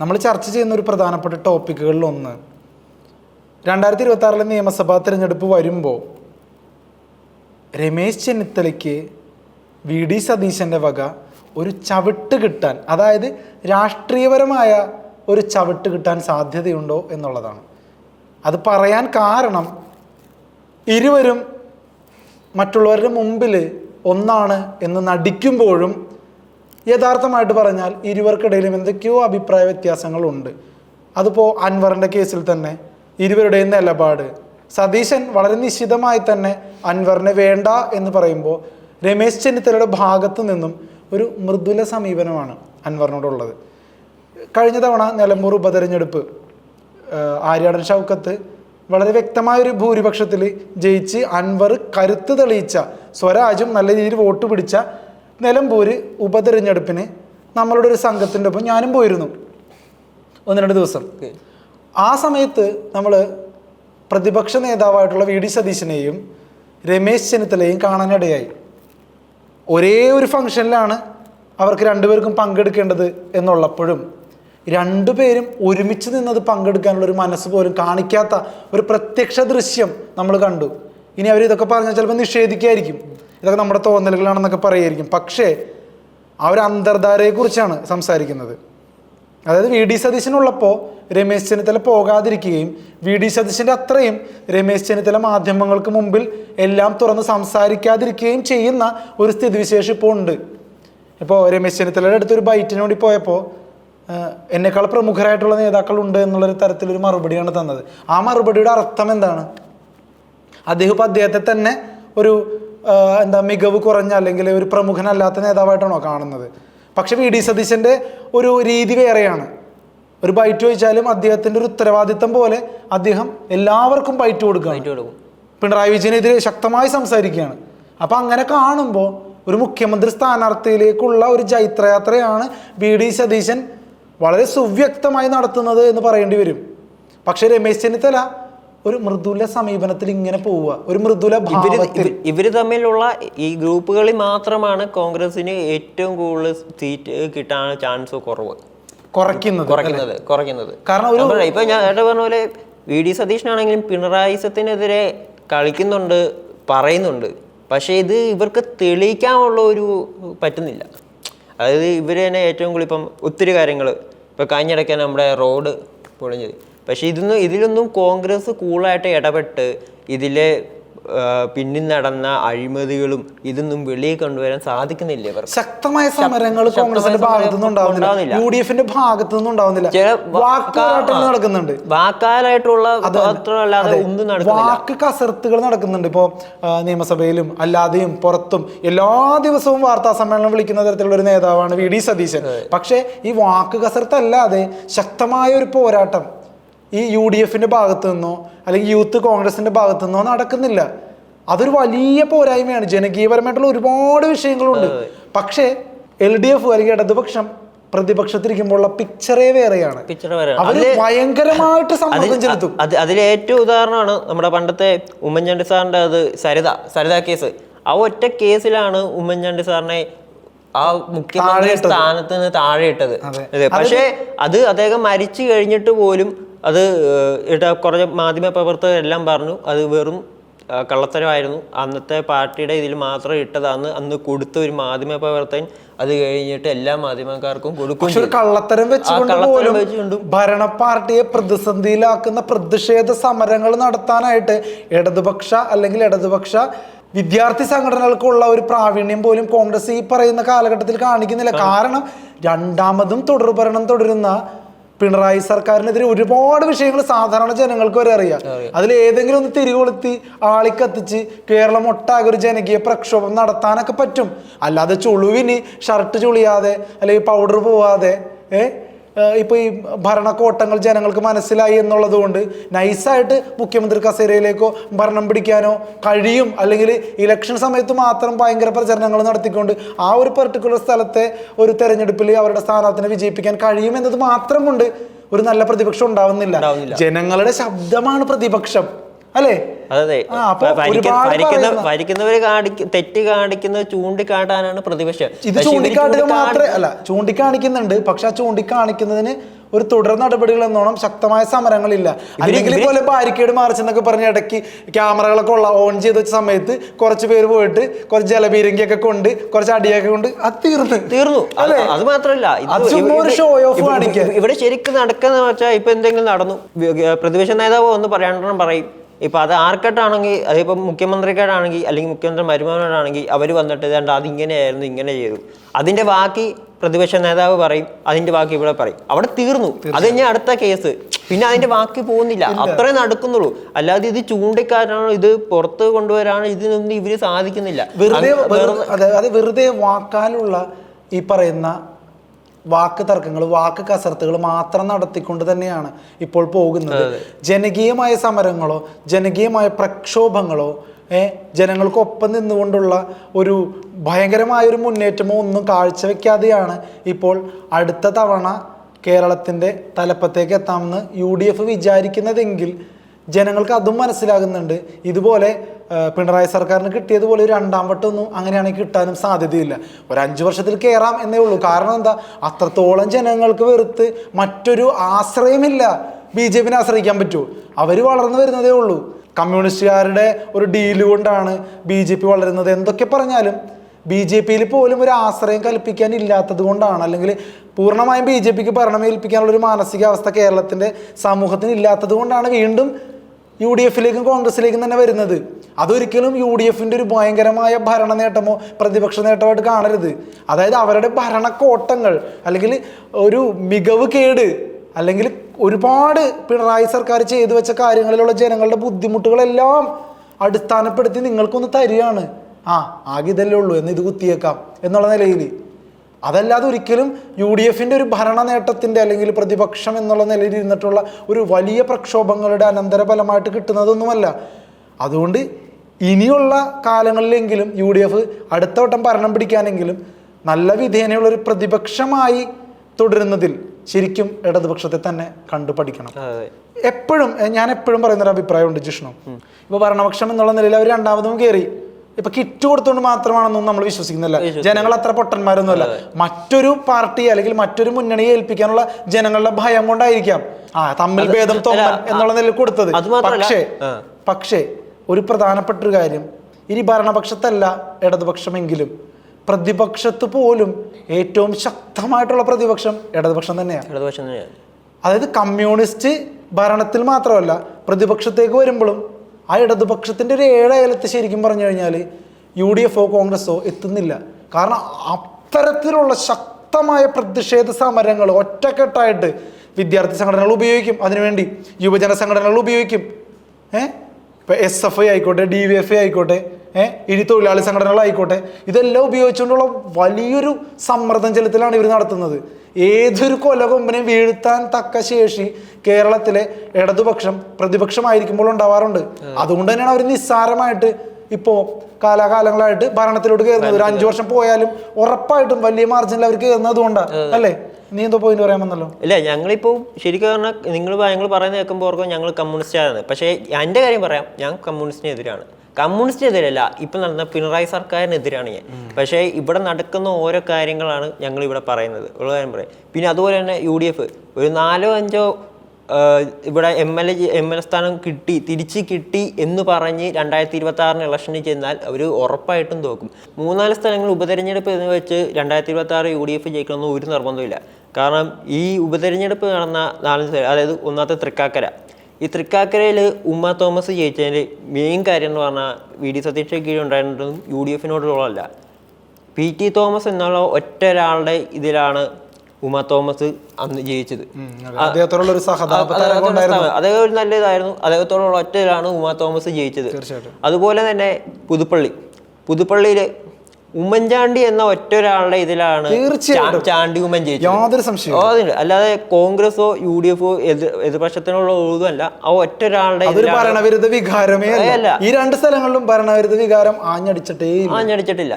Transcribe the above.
നമ്മൾ ചർച്ച ചെയ്യുന്ന ഒരു പ്രധാനപ്പെട്ട ടോപ്പിക്കുകളിൽ ഒന്ന്. രണ്ടായിരത്തി ഇരുപത്തി ആറിലെ നിയമസഭാ തിരഞ്ഞെടുപ്പ് വരുമ്പോൾ രമേശ് ചെന്നിത്തലയ്ക്ക് വി ഡി സതീശന്റെ വക ഒരു ചവിട്ട് കിട്ടാൻ അതായത് രാഷ്ട്രീയപരമായ ഒരു ചവിട്ട് കിട്ടാൻ സാധ്യതയുണ്ടോ എന്നുള്ളതാണ്. അത് പറയാൻ കാരണം ഇരുവരും മറ്റുള്ളവരുടെ മുമ്പിൽ ഒന്നാണ് എന്ന് നടിക്കുമ്പോഴും യഥാർത്ഥമായിട്ട് പറഞ്ഞാൽ ഇരുവർക്കിടയിലും എന്തൊക്കെയോ അഭിപ്രായ വ്യത്യാസങ്ങളുണ്ട്. അതിപ്പോൾ അൻവറിന്റെ കേസിൽ തന്നെ ഇരുവരുടെയും നിലപാട്. സതീശൻ വളരെ നിശ്ചിതമായി തന്നെ അൻവറിനെ വേണ്ട എന്ന് പറയുമ്പോൾ രമേശ് ചെന്നിത്തലയുടെ ഭാഗത്തു നിന്നും ഒരു മൃദുല സമീപനമാണ് അൻവറിനോടുള്ളത്. കഴിഞ്ഞ തവണ നിലമ്പൂർ ഉപതെരഞ്ഞെടുപ്പ് ആര്യാടൻ ഷൗക്കത്ത് വളരെ വ്യക്തമായൊരു ഭൂരിപക്ഷത്തിൽ ജയിച്ച് അൻവർ കരുത്ത് തെളിയിച്ച സ്വരാജും നല്ല രീതിയിൽ വോട്ട് പിടിച്ച നിലമ്പൂര് ഉപതെരഞ്ഞെടുപ്പിന് നമ്മളുടെ ഒരു സംഘത്തിന്റെ ഒപ്പം ഞാനും പോയിരുന്നു. ഒന്ന് രണ്ട് ദിവസം. ആ സമയത്ത് നമ്മൾ പ്രതിപക്ഷ നേതാവായിട്ടുള്ള വി ഡി സതീശനെയും രമേശ് ചെന്നിത്തലയും കാണാനിടയായി. ഒരേ ഒരു ഫംഗ്ഷനിലാണ് അവർക്ക് രണ്ടുപേർക്കും പങ്കെടുക്കേണ്ടത് എന്നുള്ളപ്പോഴും രണ്ടുപേരും ഒരുമിച്ച് നിന്നത് പങ്കെടുക്കാനുള്ള ഒരു മനസ്സ് പോലും കാണിക്കാത്ത ഒരു പ്രത്യക്ഷ ദൃശ്യം നമ്മൾ കണ്ടു. ഇനി അവർ ഇതൊക്കെ പറഞ്ഞാൽ ചിലപ്പോൾ നിഷേധിക്കായിരിക്കും. ഇതൊക്കെ നമ്മുടെ തോന്നലുകളാണെന്നൊക്കെ പറയുമായിരിക്കും. പക്ഷേ ആ ഒരു അന്തർധാരയെക്കുറിച്ചാണ് സംസാരിക്കുന്നത്. അതായത് വി ഡി സതീശനുള്ളപ്പോൾ രമേശ് ചെന്നിത്തല പോകാതിരിക്കുകയും വി ഡി സതീശന്റെ അത്രയും രമേശ് ചെന്നിത്തല മാധ്യമങ്ങൾക്ക് മുമ്പിൽ എല്ലാം തുറന്ന് സംസാരിക്കാതിരിക്കുകയും ചെയ്യുന്ന ഒരു സ്ഥിതിവിശേഷം ഇപ്പോൾ ഉണ്ട്. ഇപ്പോൾ രമേശ് ചെന്നിത്തലയുടെ അടുത്തൊരു ബൈറ്റിന് വേണ്ടി പോയപ്പോൾ എന്നേക്കാൾ പ്രമുഖരായിട്ടുള്ള നേതാക്കളുണ്ട് എന്നുള്ളൊരു തരത്തിലൊരു മറുപടിയാണ് തന്നത്. ആ മറുപടിയുടെ അർത്ഥം എന്താണ്? അദ്ദേഹം ഇപ്പോൾ അദ്ദേഹത്തെ തന്നെ ഒരു എന്താ മികവ് കുറഞ്ഞ അല്ലെങ്കിൽ ഒരു പ്രമുഖനല്ലാത്ത നേതാവായിട്ടാണോ കാണുന്നത്? പക്ഷെ വി ഡി സതീശന്റെ ഒരു രീതി വേറെയാണ്. ഒരു ബൈറ്റ് ചോദിച്ചാലും അദ്ദേഹത്തിന്റെ ഒരു ഉത്തരവാദിത്തം പോലെ അദ്ദേഹം എല്ലാവർക്കും ബൈറ്റ് കൊടുക്കുക ബൈറ്റ് കൊടുക്കും. പിണറായി വിജയനെതിരെ ശക്തമായി സംസാരിക്കുകയാണ്. അപ്പം അങ്ങനെ കാണുമ്പോൾ ഒരു മുഖ്യമന്ത്രി സ്ഥാനാർത്ഥിയിലേക്കുള്ള ഒരു ജൈത്രയാത്രയാണ് വി ഡി സതീശൻ വളരെ സുവ്യക്തമായി നടത്തുന്നത് എന്ന് പറയേണ്ടി വരും. പക്ഷേ രമേശ് ചെന്നിത്തല ഒരു മൃദുല സമീപനത്തിൽ ഇങ്ങനെ പോവുക. ഒരു മൃദുല ഇവർ ഭാവത്തിൽ. ഇവർ തമ്മിലുള്ള ഈ ഗ്രൂപ്പുകളിൽ മാത്രമാണ് കോൺഗ്രസിന് ഏറ്റവും കൂടുതൽ സീറ്റ് കിട്ടാൻ ചാൻസ് കുറവ്. കുറയ്ക്കുന്നത്. കുറയ്ക്കുന്നത് കുറയ്ക്കുന്നത്. കാരണം ഒരു ഇപ്പൊ ഞാൻ നേരത്തെ പറഞ്ഞ പോലെ വി ഡി സതീഷിനാണെങ്കിലും പിണറായി സത്തിനെതിരെ കളിക്കുന്നുണ്ട് പറയുന്നുണ്ട്. പക്ഷേ ഇത് ഇവർക്ക് തെളിയിക്കാനുള്ള ഒരു പറ്റുന്നില്ല. അതായത് ഇവർ തന്നെ ഏറ്റവും കൂടുതൽ ഇപ്പം ഒത്തിരി കാര്യങ്ങൾ ഇപ്പൊ കഴിഞ്ഞിടയ്ക്ക് നമ്മുടെ റോഡ് പൊളിഞ്ഞത് പക്ഷേ ഇതൊന്നും ഇതിലൊന്നും കോൺഗ്രസ് കൂളായിട്ട് ഇടപെട്ട് ഇതിലെ പിന്നിൽ നടന്ന അഴിമതികളും ഇതൊന്നും വെളിയിൽ കൊണ്ടുവരാൻ സാധിക്കുന്നില്ല ഇവർ ശക്തമായ സമരങ്ങൾ കോൺഗ്രസിന്റെ ഭാഗത്തു നിന്നുണ്ടാവുന്നില്ല. യു ഡി എഫിന്റെ ഭാഗത്തു നിന്നും ഉണ്ടാവുന്നില്ല. ചില നടക്കുന്നുണ്ട്. വാക്കാലായിട്ടുള്ള മാത്രമല്ലാതെ ഒന്നും നടക്കുന്നില്ല. വാക്ക് കസർത്തുകൾ നടക്കുന്നുണ്ട്. ഇപ്പോ നിയമസഭയിലും അല്ലാതെയും പുറത്തും എല്ലാ ദിവസവും വാർത്താ സമ്മേളനം വിളിക്കുന്ന തരത്തിലുള്ള ഒരു നേതാവാണ് വി ഡി സതീശൻ. പക്ഷേ ഈ വാക്ക് കസർത്തല്ലാതെ ശക്തമായ ഒരു പോരാട്ടം ഈ യു ഡി എഫിന്റെ ഭാഗത്തു നിന്നോ അല്ലെങ്കിൽ യൂത്ത് കോൺഗ്രസിന്റെ ഭാഗത്തു നിന്നോ നടക്കുന്നില്ല. അതൊരു വലിയ പോരായ്മയാണ്. ജനകീയപരമായിട്ടുള്ള ഒരുപാട് വിഷയങ്ങളുണ്ട്. പക്ഷേ എൽ ഡി എഫ് അല്ലെങ്കിൽ ഇടതുപക്ഷം പ്രതിപക്ഷത്തിരിക്കുമ്പോഴുള്ള പിക്ചറേ വേറെയാണ്. അവർ ഭയങ്കരമായിട്ട് സമ്മർദ്ദം ചെലുത്തും. അത് അതിലേറ്റവും ഉദാഹരണമാണ് നമ്മുടെ പണ്ടത്തെ ഉമ്മൻചാണ്ടി സാറിന്റെ അത് സരിത സരിത കേസ്. ആ ഒറ്റ കേസിലാണ് ഉമ്മൻചാണ്ടി സാറിനെ ആ മുഖ്യമന്ത്രി സ്ഥാനത്ത് നിന്ന് താഴെ ഇട്ടത് പക്ഷേ അത് അദ്ദേഹം മരിച്ചു കഴിഞ്ഞിട്ട് പോലും അത് കുറേ മാധ്യമ പ്രവർത്തകരെല്ലാം പറഞ്ഞു അത് വെറും കള്ളത്തരമായിരുന്നു. അന്നത്തെ പാർട്ടിയുടെ ഇതിൽ മാത്രം ഇട്ടതാന്ന് അന്ന് കൊടുത്ത ഒരു മാധ്യമ പ്രവർത്തകൻ. അത് കഴിഞ്ഞിട്ട് എല്ലാ മാധ്യമക്കാർക്കും കൊടുക്കും കള്ളത്തരം വെച്ചുകൊണ്ടും ഭരണ പാർട്ടിയെ പ്രതിസന്ധിയിലാക്കുന്ന പ്രതിഷേധ സമരങ്ങൾ നടത്താനായിട്ട് ഇടതുപക്ഷ അല്ലെങ്കിൽ ഇടതുപക്ഷ വിദ്യാർത്ഥി സംഘടനകൾക്കുള്ള ഒരു പ്രാവീണ്യം പോലും കോൺഗ്രസ് ഈ പറയുന്ന കാലഘട്ടത്തിൽ കാണിക്കുന്നില്ല. കാരണം രണ്ടാമതും തുടർഭരണം തുടരുന്ന പിണറായി സർക്കാരിനെതിരെ ഒരുപാട് വിഷയങ്ങൾ സാധാരണ ജനങ്ങൾക്ക് വരെ അറിയാം. അതിൽ ഏതെങ്കിലും ഒന്ന് തിരികൊളുത്തി ആളിക്കത്തിച്ച് കേരളം ഒട്ടാകെ ഒരു ജനകീയ പ്രക്ഷോഭം നടത്താനൊക്കെ പറ്റും. അല്ലാതെ ചുളുവിന് ഷർട്ട് ചുളിയാതെ അല്ലെങ്കിൽ പൗഡർ പോവാതെ ഏഹ് ഇപ്പൊ ഈ ഭരണക്കോട്ടങ്ങൾ ജനങ്ങൾക്ക് മനസ്സിലായി എന്നുള്ളത് കൊണ്ട് നൈസായിട്ട് മുഖ്യമന്ത്രി കസേരയിലേക്കോ ഭരണം പിടിക്കാനോ കഴിയും. അല്ലെങ്കിൽ ഇലക്ഷൻ സമയത്ത് മാത്രം ഭയങ്കര പ്രചരണങ്ങൾ നടത്തിക്കൊണ്ട് ആ ഒരു പെർട്ടിക്കുലർ സ്ഥലത്തെ ഒരു തെരഞ്ഞെടുപ്പിൽ അവരുടെ സ്ഥാനാർത്ഥിനെ വിജയിപ്പിക്കാൻ കഴിയും എന്നത് മാത്രം കൊണ്ട് ഒരു നല്ല പ്രതിപക്ഷം ഉണ്ടാവുന്നില്ല. ജനങ്ങളുടെ ശബ്ദമാണ് പ്രതിപക്ഷം. അല്ലേ? അതെ. ഭരിക്കുന്നവര് കാണിക്ക തെറ്റ് കാണിക്കുന്നത് ചൂണ്ടിക്കാട്ടാനാണ് പ്രതിപക്ഷം. ഇത് ചൂണ്ടിക്കാട്ടുക ചൂണ്ടിക്കാ- മാത്രമേ അല്ല ചൂണ്ടിക്കാണിക്കുന്നുണ്ട്. പക്ഷെ ആ ചൂണ്ടിക്കാണിക്കുന്നതിന് ഒരു തുടർ നടപടികൾ എന്നോണം ശക്തമായ സമരങ്ങളില്ല. അല്ലെങ്കിൽ പോലെ ബാരിക്കേഡ് മാർച്ച് എന്നൊക്കെ പറഞ്ഞ ഇടയ്ക്ക് ക്യാമറകളൊക്കെ ഉള്ള ഓൺ ചെയ്ത് വെച്ച സമയത്ത് കുറച്ച് പേര് പോയിട്ട് കുറച്ച് ജലപീരങ്കിയൊക്കെ കൊണ്ട് കുറച്ച് അടിയൊക്കെ കൊണ്ട് അത് തീർന്നു. തീർന്നു. അതെ അത് മാത്രമല്ല ഇത് ഓഫ് ഇവിടെ ശരിക്കും നടക്കുന്ന വെച്ചാൽ ഇപ്പൊ എന്തെങ്കിലും നടന്നു. പ്രതിപക്ഷ നേതാവ് ഒന്ന് പറയാൻ പറയും. ഇപ്പൊ അത് ആർക്കട്ടാണെങ്കിൽ അതിപ്പോ മുഖ്യമന്ത്രിക്കാരാണെങ്കിൽ അല്ലെങ്കിൽ മുഖ്യമന്ത്രി മരുമകനോടാണെങ്കിൽ അവർ വന്നിട്ട് ഇതാണ്ട് അത് ഇങ്ങനെയായിരുന്നു ഇങ്ങനെ ചെയ്തു. അതിന്റെ ബാക്കി പ്രതിപക്ഷ നേതാവ് പറയും അതിന്റെ ബാക്കി ഇവിടെ പറയും. അവിടെ തീർന്നു. അത് കഴിഞ്ഞാൽ അടുത്ത കേസ്. പിന്നെ അതിന്റെ ബാക്കി പോകുന്നില്ല. അത്രേ നടക്കുന്നുള്ളൂ. അല്ലാതെ ഇത് ചൂണ്ടിക്കാരാണോ ഇത് പുറത്ത് കൊണ്ടുവരാനോ ഇതിനൊന്നും ഇവർ സാധിക്കുന്നില്ല. വെറുതെ വെറുതെ വാക്കാലുള്ള ഈ പറയുന്ന വാക്ക് തർക്കങ്ങൾ വാക്ക് കസർത്തുകൾ മാത്രം നടത്തിക്കൊണ്ട് തന്നെയാണ് ഇപ്പോൾ പോകുന്നത്. ജനകീയമായ സമരങ്ങളോ ജനകീയമായ പ്രക്ഷോഭങ്ങളോ ഏ ജനങ്ങൾക്കൊപ്പം നിന്നുകൊണ്ടുള്ള ഒരു ഭയങ്കരമായ ഒരു മുന്നേറ്റമോ ഒന്നും കാഴ്ചവെക്കാതെയാണ് ഇപ്പോൾ അടുത്ത തവണ കേരളത്തിന്റെ തലപ്പത്തേക്ക് എത്താമെന്ന് യു ഡി എഫ് വിചാരിക്കുന്നതെങ്കിൽ ജനങ്ങൾക്ക് അതും മനസ്സിലാകുന്നുണ്ട്. ഇതുപോലെ പിണറായി സർക്കാരിന് കിട്ടിയതുപോലെ ഒരു രണ്ടാം വട്ടമൊന്നും അങ്ങനെയാണെങ്കിൽ കിട്ടാനും സാധ്യതയില്ല. ഒരു അഞ്ച് വർഷത്തിൽ കയറാം എന്നേ ഉള്ളൂ. കാരണം എന്താ? അത്രത്തോളം ജനങ്ങൾക്ക് വെറുത്ത് മറ്റൊരു ആശ്രയമില്ല ബി ജെ പിനെ ആശ്രയിക്കാൻ പറ്റുമോ അവർ വളർന്നു വരുന്നതേ ഉള്ളൂ. കമ്മ്യൂണിസ്റ്റുകാരുടെ ഒരു ഡീൽ കൊണ്ടാണ് ബി ജെ പി വളരുന്നത്. എന്തൊക്കെ പറഞ്ഞാലും ബി ജെ പിയിൽ പോലും ഒരു ആശ്രയം കൽപ്പിക്കാൻ ഇല്ലാത്തത് കൊണ്ടാണ്. അല്ലെങ്കിൽ പൂർണമായും ബി ജെ പിക്ക് ഭരണം ഏൽപ്പിക്കാനുള്ള ഒരു മാനസികാവസ്ഥ കേരളത്തിന്റെ സമൂഹത്തിന് ഇല്ലാത്തത് കൊണ്ടാണ് വീണ്ടും യു ഡി എഫിലേക്കും കോൺഗ്രസിലേക്കും തന്നെ വരുന്നത്. അതൊരിക്കലും യു ഡി എഫിന്റെ ഒരു ഭയങ്കരമായ ഭരണ നേട്ടമോ പ്രതിപക്ഷ നേട്ടമായിട്ട് കാണരുത്. അതായത് അവരുടെ ഭരണക്കോട്ടങ്ങൾ അല്ലെങ്കിൽ ഒരു മികവ് കേട് അല്ലെങ്കിൽ ഒരുപാട് പിണറായി സർക്കാർ ചെയ്തു വെച്ച കാര്യങ്ങളിലുള്ള ജനങ്ങളുടെ ബുദ്ധിമുട്ടുകളെല്ലാം അടിസ്ഥാനപ്പെടുത്തി നിങ്ങൾക്കൊന്ന് തരികയാണ്. ആ ആകെ ഇതല്ലേ ഉള്ളൂ എന്ന് ഇത് കുത്തിയേക്കാം എന്നുള്ള നിലയിൽ അതല്ലാതെ ഒരിക്കലും യു ഡി എഫിന്റെ ഒരു ഭരണ നേട്ടത്തിന്റെ അല്ലെങ്കിൽ പ്രതിപക്ഷം എന്നുള്ള നിലയിൽ ഇരുന്നിട്ടുള്ള ഒരു വലിയ പ്രക്ഷോഭങ്ങളുടെ അനന്തരഫലമായിട്ട് കിട്ടുന്നതൊന്നുമല്ല. അതുകൊണ്ട് ഇനിയുള്ള കാലങ്ങളിലെങ്കിലും യു ഡി എഫ് അടുത്ത വട്ടം ഭരണം പിടിക്കാനെങ്കിലും നല്ല വിധേനയുള്ള ഒരു പ്രതിപക്ഷമായി തുടരുന്നതിൽ ശരിക്കും ഇടതുപക്ഷത്തെ തന്നെ കണ്ടു പഠിക്കണം എപ്പോഴും ഞാൻ എപ്പോഴും പറയുന്നൊരു അഭിപ്രായമുണ്ട് ജിഷ്ണു ഇപ്പോൾ ഭരണപക്ഷം എന്നുള്ള നിലയിൽ അവർ രണ്ടാമതും കയറി. ഇപ്പൊ കിറ്റ് കൊടുത്തുകൊണ്ട് മാത്രമാണെന്നൊന്നും നമ്മൾ വിശ്വസിക്കുന്നില്ല. ജനങ്ങൾ അത്ര പൊട്ടന്മാരൊന്നുമല്ല. മറ്റൊരു പാർട്ടി അല്ലെങ്കിൽ മറ്റൊരു മുന്നണിയെ ഏൽപ്പിക്കാനുള്ള ജനങ്ങളുടെ ഭയം കൊണ്ടായിരിക്കാം. ആ തമ്മിൽ ഭേദം തോന്നൽ എന്നുള്ള നിലയിൽ കൊടുത്തത്. പക്ഷേ പക്ഷേ ഒരു പ്രധാനപ്പെട്ട ഒരു കാര്യം. ഇനി ഭരണപക്ഷത്തല്ല ഇടതുപക്ഷമെങ്കിലും പ്രതിപക്ഷത്ത് പോലും ഏറ്റവും ശക്തമായിട്ടുള്ള പ്രതിപക്ഷം ഇടതുപക്ഷം തന്നെയാണ്. ഇടതുപക്ഷം തന്നെയാണ്. അതായത് കമ്മ്യൂണിസ്റ്റ് ഭരണത്തിൽ മാത്രമല്ല പ്രതിപക്ഷത്തേക്ക് വരുമ്പോഴും ആ ഇടതുപക്ഷത്തിന്റെ ഒരു ഏഴയലത്ത് ശരിക്കും പറഞ്ഞു കഴിഞ്ഞാൽ യു ഡി എഫോ കോൺഗ്രസ്സോ എത്തുന്നില്ല. കാരണം അത്തരത്തിലുള്ള ശക്തമായ പ്രതിഷേധ സമരങ്ങൾ ഒറ്റക്കെട്ടായിട്ട് വിദ്യാർത്ഥി സംഘടനകൾ ഉപയോഗിക്കും. അതിനുവേണ്ടി യുവജന സംഘടനകൾ ഉപയോഗിക്കും. ഏഹ് ഇപ്പം എസ് എഫ് ഐ ആയിക്കോട്ടെ ഡി വി എഫ് ഐ ആയിക്കോട്ടെ ഏഹ് ഇനി തൊഴിലാളി സംഘടനകളായിക്കോട്ടെ ഇതെല്ലാം ഉപയോഗിച്ചുകൊണ്ടുള്ള വലിയൊരു സമ്മർദ്ദം ചെലുത്തലാണ് ഇവർ നടത്തുന്നത്. ഏതൊരു കൊലകൊമ്പനെയും വീഴ്ത്താൻ തക്ക ശേഷി കേരളത്തിലെ ഇടതുപക്ഷം പ്രതിപക്ഷമായിരിക്കുമ്പോൾ ഉണ്ടാവാറുണ്ട്. അതുകൊണ്ട് തന്നെയാണ് അവർ നിസ്സാരമായിട്ട് ഇപ്പോൾ കാലാകാലങ്ങളായിട്ട് ഭരണത്തിലോട്ട് കയറുന്നത്. ഒരു അഞ്ചു വർഷം പോയാലും ഉറപ്പായിട്ടും വലിയ മാർജിനിൽ അവർ കയറുന്നത് കൊണ്ടാണ് അല്ലേ? നീ എന്തോ പോയിന്റ് പറയാൻ വന്നല്ലോ ഇല്ല ഞങ്ങളിപ്പോൾ ശരിക്കും പറഞ്ഞാൽ നിങ്ങൾ ഞങ്ങൾ പറയുന്നത് കേൾക്കുമ്പോൾ ഓർക്കും ഞങ്ങൾ കമ്മ്യൂണിസ്റ്റാണ് പക്ഷേ എന്റെ കാര്യം പറയാം ഞാൻ കമ്മ്യൂണിസ്റ്റിനെതിരാണ് കമ്മ്യൂണിസ്റ്റിനെതിരല്ല. ഇപ്പൊ നടന്ന പിണറായി സർക്കാരിനെതിരാണ് ഞാൻ. പക്ഷേ ഇവിടെ നടക്കുന്ന ഓരോ കാര്യങ്ങളാണ് ഞങ്ങൾ ഇവിടെ പറയുന്നത്. ഉള്ള കാര്യം പറയാം. പിന്നെ അതുപോലെ തന്നെ യു ഡി എഫ് ഒരു നാലോ അഞ്ചോ ഇവിടെ M L A M L A സ്ഥാനം കിട്ടി തിരിച്ച് കിട്ടി എന്ന് പറഞ്ഞ് രണ്ടായിരത്തി ഇരുപത്തി ആറിന് ഇലക്ഷനിൽ ചെന്നാൽ അവർ ഉറപ്പായിട്ടും തോക്കും. മൂന്നാൽ സ്ഥലങ്ങൾ ഉപതെരഞ്ഞെടുപ്പ് എന്ന് വെച്ച് രണ്ടായിരത്തി ഇരുപത്തി ആറ് യു ഡി എഫ് ജയിക്കണമെന്ന് ഒരു നിർബന്ധമില്ല കാരണം ഈ ഉപതെരഞ്ഞെടുപ്പ് നടന്ന നാലഞ്ച് അതായത് ഒന്നാമത്തെ തൃക്കാക്കര. ഈ തൃക്കാക്കരയിൽ ഉമ്മ തോമസ് ജയിച്ചതിന്റെ മെയിൻ കാര്യം എന്ന് പറഞ്ഞാൽ വി ഡി സതീഷ് കീഴുണ്ടായിരുന്നതും യു ഡി എഫിനോടുള്ളതല്ല പി ടി തോമസ് എന്നുള്ള ഒറ്റ ഒരാളുടെ ഇതിലാണ് ഉമ തോമസ് അന്ന് ജയിച്ചത്. അദ്ദേഹം ഒരു നല്ല ഇതായിരുന്നു അദ്ദേഹത്തോടുള്ള ഒറ്റയിലാണ് ഉമ തോമസ് ജയിച്ചത്. അതുപോലെ തന്നെ പുതുപ്പള്ളി. പുതുപ്പള്ളിയിൽ ഉമ്മൻചാണ്ടി എന്ന ഒറ്റ ഒരാളുടെ ഇതിലാണ് ചാണ്ടി ഉമ്മൻ ജയിച്ചത്. യാതൊരു അല്ലാതെ കോൺഗ്രസോ യു ഡി എഫോ എതിർ എതിർപക്ഷത്തിനുള്ള ഒന്നുമല്ല ആ ഒറ്റ ഒരാളുടെ ഭരണവിരുദ്ധ വികാരമേ അല്ല. അല്ല. ഈ രണ്ട് സ്ഥലങ്ങളിലും ഭരണവിരുദ്ധ വികാരം ആഞ്ഞടിച്ചിട്ടേ ആഞ്ഞടിച്ചിട്ടില്ല.